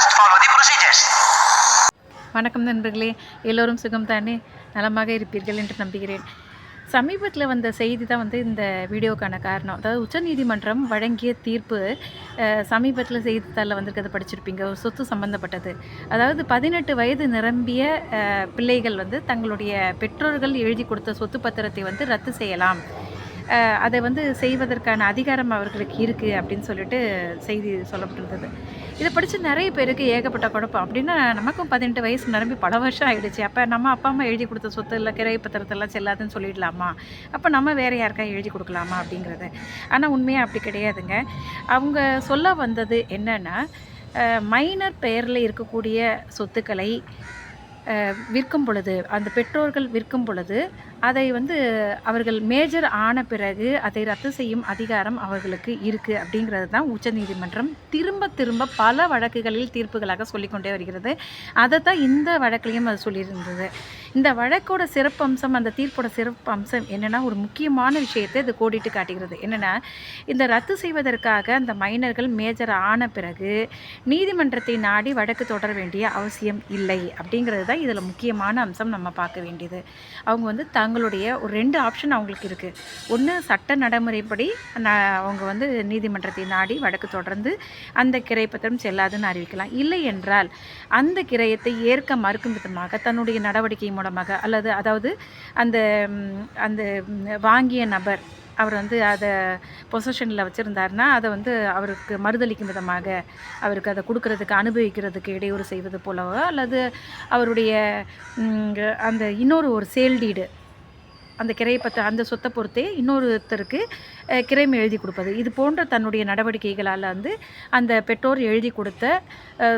Must follow the procedures. வணக்கம் நண்பர்களே எல்லோரும் சுகம் தானே நலமாக இருப்பீர்கள் என்று நம்புகிறேன். சமீபத்தில் வந்த செய்தி தான் வந்து இந்த வீடியோக்கான காரணம். அதாவது உச்சநீதிமன்றம் வழங்கிய தீர்ப்பு சமீபத்தில் செய்தித்தாளில் வந்திருக்கிறத படிச்சிருப்பீங்க. ஒரு சொத்து சம்பந்தப்பட்டது. அதாவது பதினெட்டு வயது நிரம்பிய பிள்ளைகள் வந்து தங்களுடைய பெற்றோர்கள் எழுதி கொடுத்த சொத்து பத்திரத்தை வந்து ரத்து செய்யலாம். அதை வந்து செய்வதற்கான அதிகாரம் அவர்களுக்கு இருக்குது அப்படின்னு சொல்லிட்டு செய்தி சொல்லப்பட்டிருந்தது. இதை படித்து நிறைய பேருக்கு ஏகப்பட்ட குழப்பம். அப்படின்னா நமக்கும் பதினெட்டு வயசு நிரம்பி பல வருஷம் ஆகிடுச்சு அப்போ நம்ம அப்பா அம்மா எழுதி கொடுத்த சொத்து இல்லை கிரை பத்திரத்தெல்லாம் செல்லாதுன்னு சொல்லிடலாமா? அப்போ நம்ம வேறு யாருக்கா எழுதி கொடுக்கலாமா அப்படிங்கிறது. ஆனால் உண்மையாக அப்படி கிடையாதுங்க. அவங்க சொல்ல வந்தது என்னென்னா மைனர் பெயரில் இருக்கக்கூடிய சொத்துக்களை விற்கும் பொழுது அந்த பெற்றோர்கள் விற்கும் பொழுது அதை வந்து அவர்கள் மேஜர் ஆன பிறகு அதை ரத்து செய்யும் அதிகாரம் அவர்களுக்கு இருக்குது அப்படிங்கிறது தான் உச்சநீதிமன்றம் திரும்ப திரும்ப பல வழக்குகளில் தீர்ப்புகளாக சொல்லிக்கொண்டே வருகிறது. அதை தான் இந்த வழக்கிலையும் அது சொல்லியிருந்தது. இந்த வழக்கோட சிறப்பம்சம் அந்த தீர்ப்போட சிறப்பம்சம் என்னென்னா ஒரு முக்கியமான விஷயத்தை இது கோடிட்டு காட்டுகிறது. என்னென்னா இந்த ரத்து செய்வதற்காக அந்த மைனர்கள் மேஜர் ஆன பிறகு நீதிமன்றத்தை நாடி வழக்கு தொடர வேண்டிய அவசியம் இல்லை அப்படிங்கிறது தான் இதில் முக்கியமான அம்சம் நம்ம பார்க்க வேண்டியது. அவங்க வந்து தங்களுடைய ஒரு ரெண்டு ஆப்ஷன் அவங்களுக்கு இருக்குது ஒன்று சட்ட நடைமுறைப்படி அவங்க வந்து நீதிமன்றத்தை நாடி வழக்கு தொடர்ந்து அந்த கிரைப்பத்திரம் செல்லாதுன்னு அறிவிக்கலாம். இல்லை என்றால் அந்த கிரயத்தை ஏற்க மறுக்கும் விதமாக தன்னுடைய நடவடிக்கை மூலமாக அல்லது அதாவது அந்த அந்த வாங்கிய நபர் அவர் வந்து அதை பொசஷனில் வச்சுருந்தாருன்னா அதை வந்து அவருக்கு மறுதளிக்கும் விதமாக அவருக்கு அதை கொடுக்கறதுக்கு அனுபவிக்கிறதுக்கு இடையூறு செய்வது போலவோ அல்லது அவருடைய அந்த இன்னொரு ஒரு சேல்டீடு அந்த கிரையை பற்ற அந்த சொத்தை பொறுத்தே இன்னொருத்தருக்கு அஹ், கிரைம் எழுதி கொடுப்பது. இது போன்ற தன்னுடைய நடவடிக்கைகளால் வந்து அந்த பெற்றோர் எழுதி கொடுத்த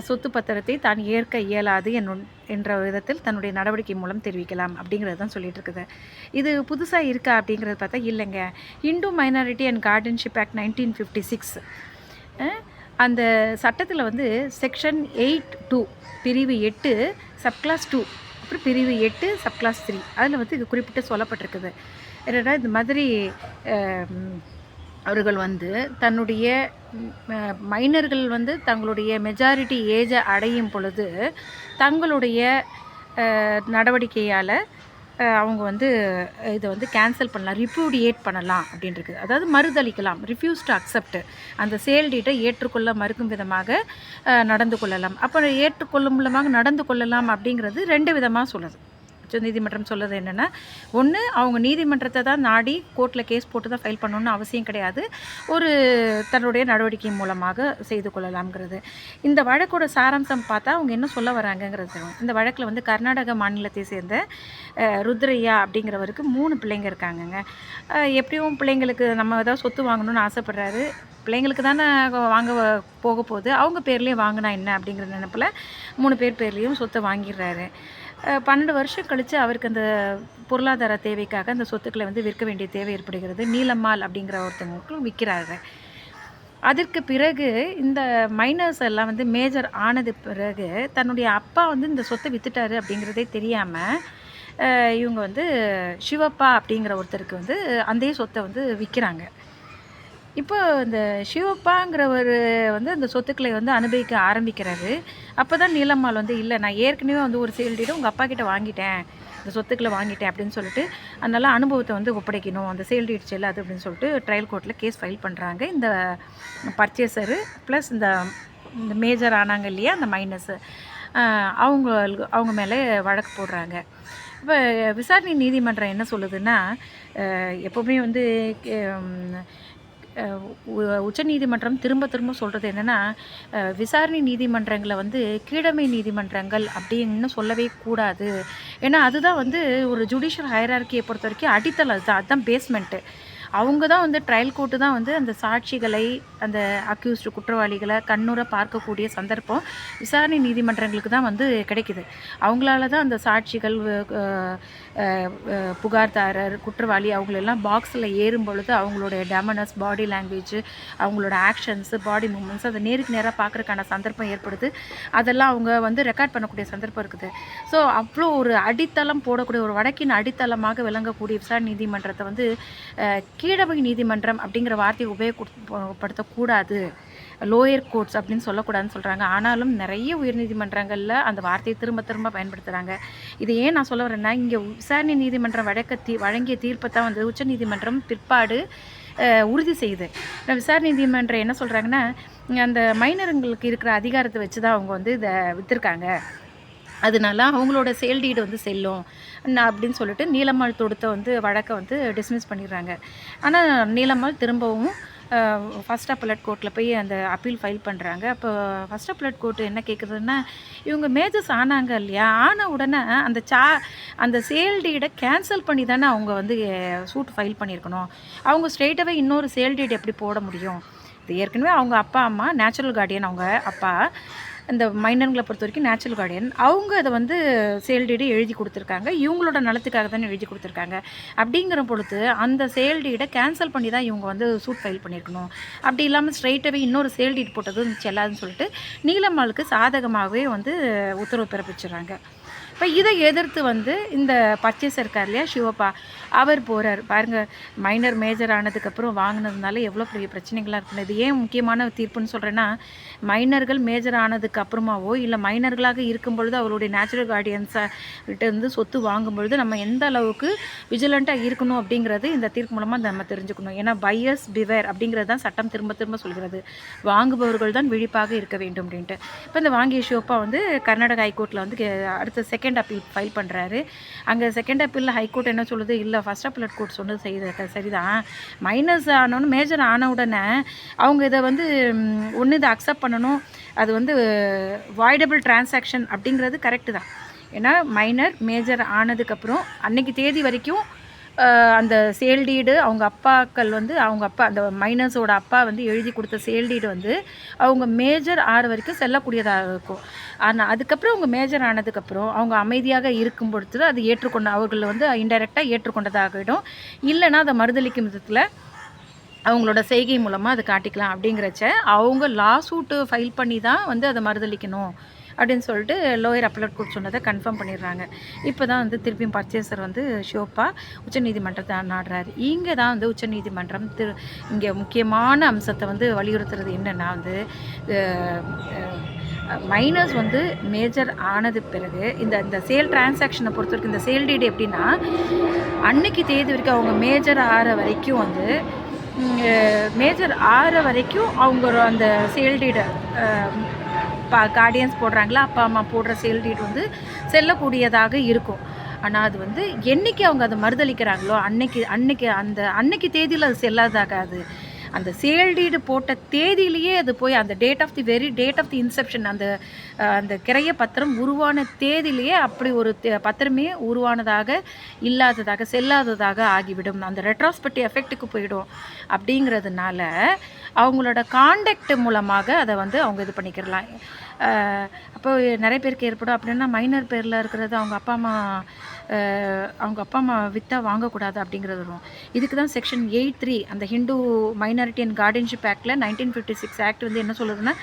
சொத்து பத்திரத்தை தான் ஏற்க இயலாது என்னும் என்ற விதத்தில் தன்னுடைய நடவடிக்கை மூலம் தெரிவிக்கலாம் அப்படிங்கிறது தான் சொல்லிட்டு இருக்குது. இது புதுசாக இருக்கா அப்படிங்கிறது பார்த்தா இல்லைங்க. Hindu minority and guardianship act nineteen fifty six அந்த சட்டத்தில் வந்து செக்ஷன் எயிட் டூ பிரிவு எட்டு சப்கிளாஸ் டூ அதுக்கப்புறம் பிரிவு எட்டு சப்கிளாஸ் த்ரீ அதில் வந்து இது குறிப்பிட்டு சொல்லப்பட்டிருக்குது. என்னென்னா இந்த மாதிரி அவர்கள் வந்து தன்னுடைய மைனர்கள் வந்து தங்களுடைய மெஜாரிட்டி ஏஜை அடையும் பொழுது தங்களுடைய நடவடிக்கையால் அவங்க வந்து இதை வந்து கேன்சல் பண்ணலாம் ரிப்யூடியேட் பண்ணலாம் அப்படின்றது. அதாவது மறுதளிக்கலாம் ரிஃப்யூஸ் டு அக்செப்ட் அந்த சேல் டீட்டை ஏற்றுக்கொள்ள மறுக்கும் விதமாக நடந்து கொள்ளலாம். அப்போ ஏற்றுக்கொள்ளும் மூலமாக நடந்து கொள்ளலாம் அப்படிங்கிறது ரெண்டு விதமாக சொல்லுது உச்ச நீதிமன்றம் சொல்லுது என்னென்னா ஒன்று அவங்க நீதிமன்றத்தை தான் நாடி கோர்ட்டில் கேஸ் போட்டு தான் ஃபைல் பண்ணணும்னு அவசியம் கிடையாது. ஒரு தன்னுடைய நடவடிக்கை மூலமாக செய்து கொள்ளலாம்ங்கிறது. இந்த வழக்கோட சாராம்சம் பார்த்தா அவங்க என்ன சொல்ல வராங்கங்கிறது இந்த வழக்கில் வந்து கர்நாடக மாநிலத்தை சேர்ந்த ருத்ரையா அப்படிங்கிறவருக்கு மூணு பிள்ளைங்க இருக்காங்கங்க. எப்படியும் பிள்ளைங்களுக்கு நம்ம ஏதாவது சொத்து வாங்கணும்னு ஆசைப்படுறாரு. பிள்ளைங்களுக்கு தானே வாங்க போக போகுது. அவங்க பேர்லேயே வாங்கினா என்ன அப்படிங்கிற நினப்பில் மூணு பேர் பேர்லேயும் சொத்தை வாங்கிடுறாரு. பன்னெண்டு வருஷம் கழித்து அவருக்கு அந்த பொருளாதார தேவைக்காக அந்த சொத்துக்களை வந்து விற்க வேண்டிய தேவை ஏற்படுகிறது. நீலம்மாள் அப்படிங்கிற ஒருத்தவங்களுக்கும் விற்கிறாரு அதற்கு பிறகு இந்த மைனர்ஸ் எல்லாம் வந்து மேஜர் ஆனது பிறகு தன்னுடைய அப்பா வந்து இந்த சொத்தை வித்துட்டாரு அப்படிங்கிறதே தெரியாமல் இவங்க வந்து சிவப்பா அப்படிங்கிற ஒருத்தருக்கு வந்து அந்த சொத்தை வந்து விற்கிறாங்க இப்போ இந்த சிவப்பாங்கிறவர் வந்து அந்த சொத்துக்களை வந்து அனுபவிக்க ஆரம்பிக்கிறாரு. அப்போ தான் நீலம்மாள் வந்து இல்லை நான் ஏற்கனவே வந்து ஒரு சேல்டீடு உங்கள் அப்பா கிட்ட வாங்கிட்டேன். இந்த சொத்துக்களை வாங்கிட்டேன் அப்படின்னு சொல்லிட்டு அதனால் அனுபவத்தை வந்து ஒப்படைக்கணும். அந்த சேல் டீட் செல்லாது அப்படின்னு சொல்லிட்டு ட்ரையல் கோர்ட்டில் கேஸ் ஃபைல் பண்ணுறாங்க இந்த பர்ச்சேசரு ப்ளஸ் இந்த இந்த மேஜர் ஆனாங்க இல்லையா அந்த மைனஸு அவங்க அவங்க மேலே வழக்கு போடுறாங்க. இப்போ விசாரணை நீதிமன்றம் என்ன சொல்லுதுன்னா எப்போவுமே வந்து உச்சநீதிமன்றம் திரும்ப திரும்ப சொல்கிறது என்னென்னா விசாரணை நீதிமன்றங்களை வந்து கீழமை நீதிமன்றங்கள் அப்படின்னு சொல்லவே கூடாது. ஏன்னா அதுதான் வந்து ஒரு ஜுடிஷியல் ஹைரார்க்கியை பொறுத்த வரைக்கும் அடித்தளம் அதுதான் அதுதான் பேஸ்மெண்ட்டு அவங்க தான் வந்து ட்ரையல் கோர்ட்டு தான் வந்து அந்த சாட்சிகளை அந்த அக்யூஸ்டு குற்றவாளிகளை கண்ணுற பார்க்கக்கூடிய சந்தர்ப்பம் விசாரணை நீதிமன்றங்களுக்கு தான் வந்து கிடைக்குது. அவங்களால தான் அந்த சாட்சிகள் புகார்தாரர் குற்றவாளி அவங்களெல்லாம் பாக்ஸில் ஏறும் பொழுது அவங்களுடைய டெமனஸ் பாடி லாங்குவேஜ் அவங்களோட ஆக்ஷன்ஸு பாடி மூமெண்ட்ஸ் அதை நேருக்கு நேராக பார்க்குறக்கான சந்தர்ப்பம் ஏற்படுது. அதெல்லாம் அவங்க வந்து ரெக்கார்ட் பண்ணக்கூடிய சந்தர்ப்பம் இருக்குது. ஸோ அவ்வளோ ஒரு அடித்தளம் போடக்கூடிய ஒரு வடக்கின் அடித்தளமாக விளங்கக்கூடிய விசாரணை நீதிமன்றத்தை வந்து கீழவை கீழமை நீதிமன்றம் அப்படிங்கிற வார்த்தையை உபயோகப்படுத்தக்கூடாது. லோயர் கோர்ட்ஸ் அப்படின்னு சொல்லக்கூடாதுன்னு சொல்கிறாங்க ஆனாலும் நிறைய உயர்நீதிமன்றங்களில் அந்த வார்த்தையை திரும்ப திரும்ப பயன்படுத்துகிறாங்க இது ஏன் நான் சொல்ல வரேன்னா இங்கே விசாரணை நீதிமன்றம் வழக்க தீ வழங்கிய தீர்ப்பை தான் வந்து உச்சநீதிமன்றம் பிற்பாடு உறுதி செய்யுது விசாரணை நீதிமன்றம் என்ன சொல்கிறாங்கன்னா அந்த மைனருங்களுக்கு இருக்கிற அதிகாரத்தை வச்சு தான் அவங்க வந்து இதை விற்றுருக்காங்க அதனால அவங்களோட செயல்டீடு வந்து செல்லும். அப்படின்னு சொல்லிட்டு நீலம்மாள் தொடுத்த வந்து வழக்கை வந்து டிஸ்மிஸ் பண்ணிடுறாங்க. ஆனால் நீலம்மாள் திரும்பவும் ஃபஸ்ட் அப்பலட் கோர்ட்டில் போய் அந்த அப்பீல் ஃபைல் பண்ணுறாங்க அப்போ ஃபஸ்ட் அப்பலட் கோர்ட் என்ன கேட்குறதுன்னா இவங்க மேஜர்ஸ் ஆனாங்க இல்லையா? ஆன உடனே அந்த சா அந்த சேல் டீடை கேன்சல் பண்ணி தானே அவங்க வந்து சூட் ஃபைல் பண்ணியிருக்கணும். அவங்க ஸ்ட்ரெயிட்டாகவே இன்னொரு சேல் டீட் எப்படி போட முடியும்? இது ஏற்கனவே அவங்க அப்பா அம்மா நேச்சுரல் கார்டியன் அவங்க அப்பா. இந்த மைனருங்களை பொறுத்த வரைக்கும் நேச்சுரல் கார்டியன் அவங்க அதை வந்து செயல்டீடு எழுதி கொடுத்துருக்காங்க. இவங்களோட நலத்துக்காக தானே எழுதி கொடுத்துருக்காங்க. அப்படிங்கிற பொழுது அந்த செயல்டீடை கேன்சல் பண்ணி தான் இவங்க வந்து சூட் ஃபைல் பண்ணியிருக்கணும் அப்படி இல்லாமல் ஸ்ட்ரைட்டாகவே இன்னொரு சேல் டீட் போட்டது செல்லாதுன்னு சொல்லிட்டு நீலம்மாளுக்கு சாதகமாகவே வந்து உத்தரவு பிறப்பிச்சிடுறாங்க. இப்போ இதை எதிர்த்து வந்து இந்த பர்ச்சேசர் இருக்கார் இல்லையா சிவப்பா அவர் போகிறார் பாருங்கள் மைனர் மேஜர் ஆனதுக்கப்புறம் வாங்கினதுனால எவ்வளோ பெரிய பிரச்சனைகளாக இருக்குன்னு இது ஏன் முக்கியமான தீர்ப்புன்னு சொல்கிறேன்னா மைனர்கள் மேஜர் ஆனதுக்கு அப்புறமாவோ இல்லை மைனர்களாக இருக்கும் பொழுது அவருடைய நேச்சுரல் கார்டியன்ஸை இருந்து சொத்து வாங்கும் பொழுது நம்ம எந்த அளவுக்கு விஜிலண்ட்டாக இருக்கணும் அப்படிங்கிறது இந்த தீர்ப்பு மூலமாக நம்ம தெரிஞ்சுக்கணும். ஏன்னா பையஸ் பிவேர் அப்படிங்கிறது தான் சட்டம் திரும்ப திரும்ப சொல்கிறது. வாங்குபவர்கள் தான் விழிப்பாக இருக்க வேண்டும் அப்படின்ட்டு. இப்போ இந்த வாங்கிய ஷோப்பா வந்து கர்நாடக ஹைகோர்ட்டில் வந்து அடுத்த செகண்ட் அப்பீல் ஃபைல் பண்ணுறாரு அங்கே செகண்ட் அப்பீலில் ஹைகோர்ட் என்ன சொல்லுது? இல்லை ஃபர்ஸ்ட் அப்பீலட் கோட் சொன்னது செய்த சரிதான். மைனஸ் ஆனோன்னு மேஜர் ஆன உடனே அவங்க இதை வந்து ஒன்று இதை அக்செப்ட் பண்ணணும். அது வந்து வாய்டபிள் டிரான்சாக்ஷன் அப்படிங்கிறது கரெக்டு தான். ஏன்னா மைனர் மேஜர் ஆனதுக்கப்புறம் அன்னைக்கு தேதி வரைக்கும் அந்த சேல்டீடு அவங்க அப்பாக்கள் வந்து அவங்க அப்பா அந்த மைனர்ஸோட அப்பா வந்து எழுதி கொடுத்த சேல்டீடு வந்து அவங்க மேஜர் ஆறு வரைக்கும் செல்லக்கூடியதாக இருக்கும். ஆனால் அதுக்கப்புறம் அவங்க மேஜர் ஆனதுக்கப்புறம் அவங்க அமைதியாக இருக்கும் பொழுது அது ஏற்றுக்கொண்ட அவர்களை வந்து இன்டெரக்டாக ஏற்றுக்கொண்டதாகிடும். இல்லைன்னா அதை மறுதளிக்கும் விதத்தில் அவங்களோட செய்கை மூலமாக அதை காட்டிக்கலாம் அப்படிங்கிறச்ச அவங்க லா சூட்டு ஃபைல் பண்ணி தான் வந்து அதை மறுதளிக்கணும் அப்படின்னு சொல்லிட்டு லோயர் அப்பலட் கோர்ட் சொன்னதை கன்ஃபார்ம் பண்ணிடுறாங்க. இப்போ தான் வந்து திருப்பியும் பர்ச்சேசர் வந்து ஷோப்பாக உச்சநீதிமன்றத்தை நாடுறாரு. இங்கே தான் வந்து உச்சநீதிமன்றம் திரு இங்கே முக்கியமான அம்சத்தை வந்து வலியுறுத்துறது என்னென்னா வந்து மைனஸ் வந்து மேஜர் ஆனது பிறகு இந்த இந்த சேல் டிரான்சாக்ஷனை பொறுத்த வரைக்கும் இந்த சேல் டீடு எப்படின்னா அன்னைக்கு தேதி வரைக்கும் அவங்க மேஜர் ஆற வரைக்கும் வந்து மேஜர் ஆற வரைக்கும் அவங்க ஒரு அந்த சேல் டீடை கார்டியன்ஸ் போடுறாங்களா அப்பா அம்மா போடுற சேல் வந்து செல்லக்கூடியதாக இருக்கும். ஆனால் அது வந்து என்னைக்கு அவங்க அதை மறுதளிக்கிறாங்களோ அன்னைக்கு அன்னைக்கு அந்த அன்னைக்கு தேதியில் அது செல்லாதாகாது அந்த சேல் டீடு போட்ட தேதியிலேயே அது போய் அந்த date of the very date of the inception அந்த அந்த கிரைய பத்திரம் உருவான தேதியிலேயே அப்படி ஒரு பத்திரமே உருவானதாக இல்லாததாக செல்லாததாக ஆகிவிடும். அந்த ரெட்ராஸ்பெக்டிவ் எஃபெக்ட்டுக்கு போயிடும். அப்படிங்கிறதுனால அவங்களோட காண்டக்ட் மூலமாக அதை வந்து அவங்க இது பண்ணிக்கிறலாம் அப்போ நிறைய பேருக்கு ஏற்படும். அப்படின்னா மைனர் பேரில் இருக்கிறது அவங்க அப்பா அம்மா அவங்க அப்பா அம்மா வித்தா வாங்கக்கூடாது அப்படிங்கிறது வரும். இதுக்கு தான் செக்ஷன் எயிட் த்ரீ அந்த ஹிந்து மைனாரிட்டி அண்ட் கார்டன்ஷிப் ஆக்டில் நைன்டீன் ஃபிஃப்டி சிக்ஸ் ஆக்ட் வந்து என்ன சொல்லுதுன்னா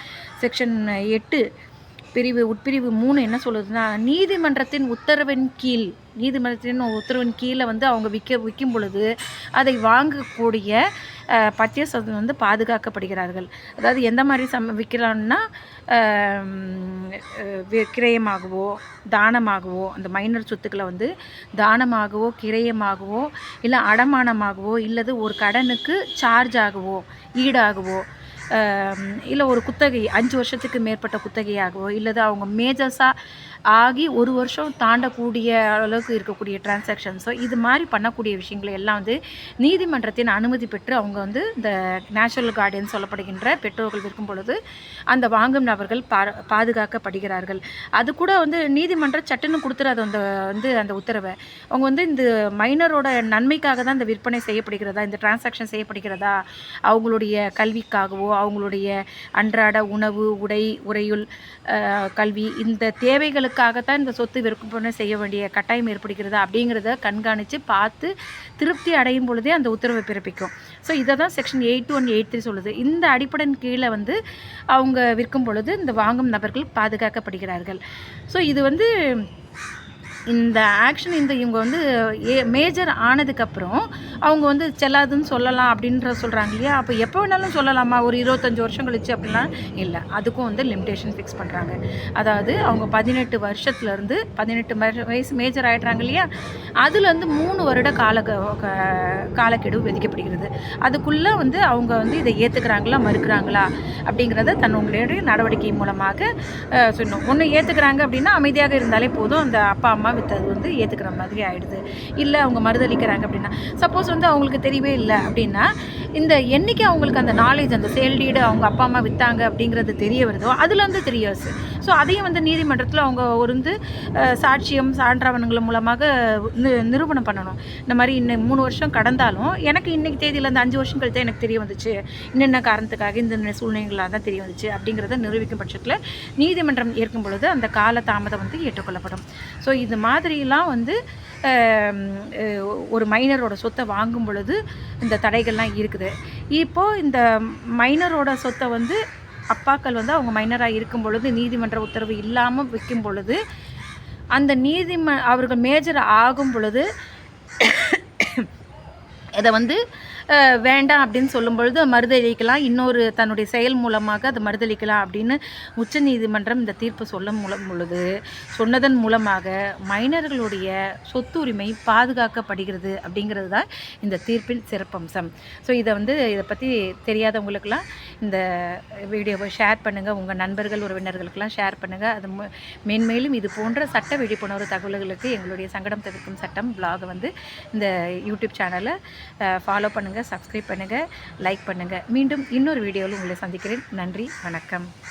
செக்ஷன் எட்டு பிரிவு உட்பிரிவு மூணு என்ன சொல்லுதுன்னா நீதிமன்றத்தின் உத்தரவின் கீழ் நீதிமன்றத்தின் உத்தரவின் கீழே வந்து அவங்க விற்க விற்கும் பொழுது அதை வாங்கக்கூடிய பர்ச்சேஸ் வந்து பாதுகாக்கப்படுகிறார்கள். அதாவது எந்த மாதிரி சம் விற்கிறான்னா கிரயமாகவோ தானமாகவோ அந்த மைனர் சொத்துக்களை வந்து தானமாகவோ கிரயமாகவோ இல்லை அடமானமாகவோ இல்லது ஒரு கடனுக்கு சார்ஜ் ஆகவோ ஈடாகவோ இல்லை ஒரு குத்தகை அஞ்சு வருஷத்துக்கு மேற்பட்ட குத்தகையாகவோ இல்லது அவங்க மேஜர்ஸாக ஆகி ஒரு வருஷம் தாண்டக்கூடிய அளவுக்கு இருக்கக்கூடிய டிரான்சாக்ஷன்ஸோ இது மாதிரி பண்ணக்கூடிய விஷயங்களை எல்லாம் வந்து நீதிமன்றத்தின் அனுமதி பெற்று அவங்க வந்து இந்த நேச்சுரல் கார்டியன் சொல்லப்படுகின்ற பெற்றோர்கள் விற்கும் பொழுது அந்த வாங்கும் நபர்கள் பா பாதுகாக்கப்படுகிறார்கள். அது கூட வந்து நீதிமன்றம் சட்டுன்னு கொடுத்துறாது அந்த வந்து அந்த உத்தரவை. அவங்க வந்து இந்த மைனரோட நன்மைக்காக தான் இந்த விற்பனை செய்யப்படுகிறதா இந்த டிரான்சாக்ஷன் செய்யப்படுகிறதா அவங்களுடைய கல்விக்காகவோ அவங்களுடைய அன்றாட உணவு உடை உறையுள் கல்வி இந்த தேவைகளுக்காகத்தான் இந்த சொத்து விற்பனை செய்ய வேண்டிய கட்டாயம் ஏற்படுகிறது அப்படிங்கிறத கண்காணித்து பார்த்து திருப்தி அடையும் பொழுதே அந்த உத்தரவை பிறப்பிக்கும். ஸோ இதை தான் section eight one eight three சொல்லுது. இந்த அடிப்படையின் கீழே வந்து அவங்க விற்கும் பொழுது இந்த வாங்கும் நபர்கள் பாதுகாக்கப்படுகிறார்கள். ஸோ இது வந்து இந்த ஆக்ஷன் இந்த இவங்க வந்து ஏ மேஜர் ஆனதுக்கப்புறம் அவங்க வந்து செல்லாதுன்னு சொல்லலாம் அப்படின்ற சொல்கிறாங்க இல்லையா? அப்போ எப்போ வேணாலும் சொல்லலாமா? ஒரு இருபத்தஞ்சி வருஷம் கழிச்சு அப்படிலாம் இல்லை. அதுக்கும் வந்து லிமிடேஷன் ஃபிக்ஸ் பண்ணுறாங்க அதாவது அவங்க பதினெட்டு வருஷத்துலேருந்து பதினெட்டு வயசு மேஜர் ஆகிடுறாங்க இல்லையா? அதுலேருந்து மூணு வருட கால காலக்கெடு விதிக்கப்படுகிறது. அதுக்குள்ளே வந்து அவங்க வந்து இதை ஏற்றுக்கிறாங்களா மறுக்கிறாங்களா? அப்படிங்கிறத தன்னுடைய நடவடிக்கை மூலமாக சொல்லணும். ஒன்று ஏற்றுக்கிறாங்க அப்படின்னா அமைதியாக இருந்தாலே போதும். அந்த அப்பா அம்மா வித்தது வந்து ஏற்றுக்கிற மாதிரி ஆயிடுது. இல்லை அவங்க மறுதளிக்கிறாங்க அப்படின்னா. சப்போஸ் வந்து அவங்களுக்கு தெரியவே இல்லை அப்படின்னா இந்த என்னைக்கு அவங்களுக்கு அந்த நாலேஜ் அந்த சேல்டீடு அவங்க அப்பா அம்மா விற்றாங்க அப்படிங்கிறது தெரிய வருதோ அதுலேருந்து த்ரீ இயர்ஸ் ஸோ அதையும் வந்து நீதிமன்றத்தில் அவங்க ஒரு வந்து சாட்சியம் சான்றாவணங்கள் மூலமாக நிரூபணம் பண்ணணும். இந்த மாதிரி இன்னும் மூணு வருஷம் கடந்தாலும் எனக்கு இன்றைக்கி தேதியில் அந்த அஞ்சு வருஷம் கழித்து எனக்கு தெரிய வந்துச்சு. இன்னென்ன காரணத்துக்காக இந்த சூழ்நிலைகளாக தான் தெரிய வந்துச்சு அப்படிங்கிறத நிரூபிக்கும் பட்சத்தில் நீதிமன்றம் ஏற்கும் பொழுது அந்த கால தாமதம் வந்து ஏற்றுக்கொள்ளப்படும். ஸோ இது மாதிரிலாம் வந்து ஒரு மைனரோட சொத்தை வாங்கும் பொழுது இந்த தடைகள்லாம் இருக்குது. இப்போது இந்த மைனரோட சொத்தை வந்து அப்பாக்கள் வந்து அவங்க மைனராக இருக்கும் பொழுது நீதிமன்ற உத்தரவு இல்லாமல் விற்கும் பொழுது அந்த நீதிம அவர்கள் மேஜர் ஆகும் பொழுது இதை வந்து வேண்டாம் அப்படின்னு சொல்லும் பொழுது மறுதளிக்கலாம் இன்னொரு தன்னுடைய செயல் மூலமாக அதை மறுதளிக்கலாம் அப்படின்னு உச்சநீதிமன்றம் இந்த தீர்ப்பு சொல்ல மூலம் பொழுது சொன்னதன் மூலமாக மைனர்களுடைய சொத்துரிமை பாதுகாக்கப்படுகிறது அப்படிங்கிறது தான் இந்த தீர்ப்பின் சிறப்பம்சம். ஸோ இதை வந்து இதை பற்றி தெரியாதவங்களுக்கெல்லாம் இந்த வீடியோவை ஷேர் பண்ணுங்கள் உங்கள் நண்பர்கள் உறவினர்களுக்கெல்லாம் ஷேர் பண்ணுங்கள் அது மென்மேலும் மேன்மேலும் இது போன்ற சட்ட விழிப்புணர்வு தகவல்களுக்கு எங்களுடைய சங்கடம் தவிர்க்கும் சட்டம் blog வந்து இந்த யூடியூப் சேனலை ஃபாலோ பண்ணுங்கள் பண்ணுங்கள் சப்ஸ்கிரைப் பண்ணுங்கள் லைக் பண்ணுங்கள் மீண்டும் இன்னொரு வீடியோவில் உங்களை சந்திக்கிறேன். நன்றி வணக்கம்.